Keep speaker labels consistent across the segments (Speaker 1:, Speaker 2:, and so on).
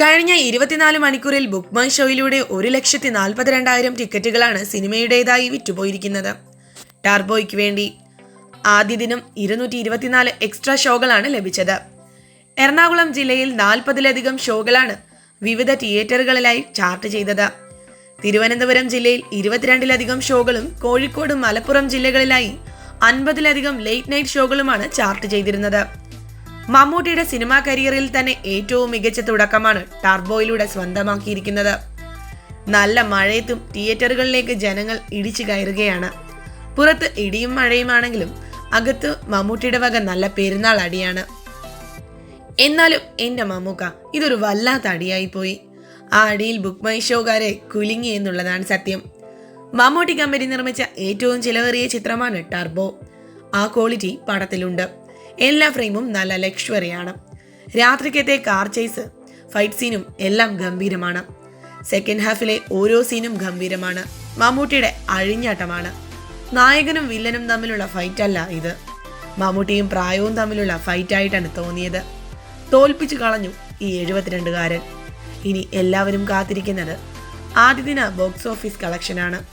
Speaker 1: കഴിഞ്ഞ ഇരുപത്തിനാല് മണിക്കൂറിൽ ബുക്ക് മൈ ഷോയിലൂടെ ഒരു ലക്ഷത്തി നാൽപ്പത്തിരണ്ടായിരം ടിക്കറ്റുകളാണ് സിനിമയുടേതായി വിറ്റുപോയിരിക്കുന്നത്. ടാർബോയ്ക്ക് വേണ്ടി ആദ്യ ദിനം ഇരുന്നൂറ്റി ഇരുപത്തിനാല് എക്സ്ട്രാ ഷോകളാണ് ലഭിച്ചത്. എറണാകുളം ജില്ലയിൽ നാൽപ്പതിലധികം ഷോകളാണ് വിവിധ തിയേറ്ററുകളിലായി ചാർട്ട് ചെയ്തത്. തിരുവനന്തപുരം ജില്ലയിൽ ഇരുപത്തിരണ്ടിലധികം ഷോകളും കോഴിക്കോട് മലപ്പുറം ജില്ലകളിലായി അൻപതിലധികം ലേറ്റ് നൈറ്റ് ഷോകളുമാണ് ചാർട്ട് ചെയ്തിരുന്നത്. മമ്മൂട്ടിയുടെ സിനിമാ കരിയറിൽ തന്നെ ഏറ്റവും മികച്ച തുടക്കമാണ് ടർബോയിലൂടെ സ്വന്തമാക്കിയിരിക്കുന്നത്. നല്ല മഴയത്തും തിയേറ്ററുകളിലേക്ക് ജനങ്ങൾ ഇടിച്ചു കയറുകയാണ്. പുറത്ത് ഇടിയും മഴയുമാണെങ്കിലും അകത്ത് മമ്മൂട്ടിയുടെ വക നല്ല പെരുന്നാൾ അടിയാണ്. എന്നാലും എന്റെ മമ്മൂക്ക ഇതൊരു വല്ലാത്ത അടിയായി പോയി ആ അടിയിൽ ബുക്ക് മൈ ഷോക്കാരെ കുലുങ്ങി എന്നുള്ളതാണ് സത്യം. മമ്മൂട്ടി കമ്പനി നിർമ്മിച്ച ഏറ്റവും ചിലവേറിയ ചിത്രമാണ് ടർബോ. ആ ക്വാളിറ്റി പടത്തിലുണ്ട്. എല്ലാ ഫ്രെയിമും നല്ല ലക്ഷറിയാണ് രാത്രിക്കത്തെ കാർ ചേസ് ഫൈറ്റ് സീനും എല്ലാം ഗംഭീരമാണ്. സെക്കൻഡ് ഹാഫിലെ ഓരോ സീനും ഗംഭീരമാണ്. മമ്മൂട്ടിയുടെ അഴിഞ്ഞാട്ടമാണ്. നായകനും വില്ലനും തമ്മിലുള്ള ഫൈറ്റ് അല്ല ഇത്. മമ്മൂട്ടിയും പ്രായവും തമ്മിലുള്ള ഫൈറ്റായിട്ടാണ് തോന്നിയത്. തോൽപ്പിച്ചു കളഞ്ഞു ഈ എഴുപത്തിരണ്ടുകാരൻ. ഇനി എല്ലാവരും കാത്തിരിക്കുന്നത് ആദ്യ ദിന ബോക്സ് ഓഫീസ് കളക്ഷനാണ്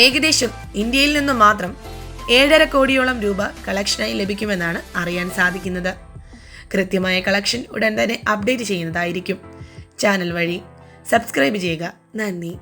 Speaker 1: ഏകദേശം ഇന്ത്യയിൽ നിന്നും മാത്രം ഏഴര കോടിയോളം രൂപ കളക്ഷനായി ലഭിക്കുമെന്നാണ് അറിയാൻ സാധിക്കുന്നത്. കൃത്യമായ കളക്ഷൻ ഉടൻ തന്നെ അപ്ഡേറ്റ് ചെയ്യുന്നതായിരിക്കും. ചാനൽ വഴി സബ്സ്ക്രൈബ് ചെയ്യുക. നന്ദി.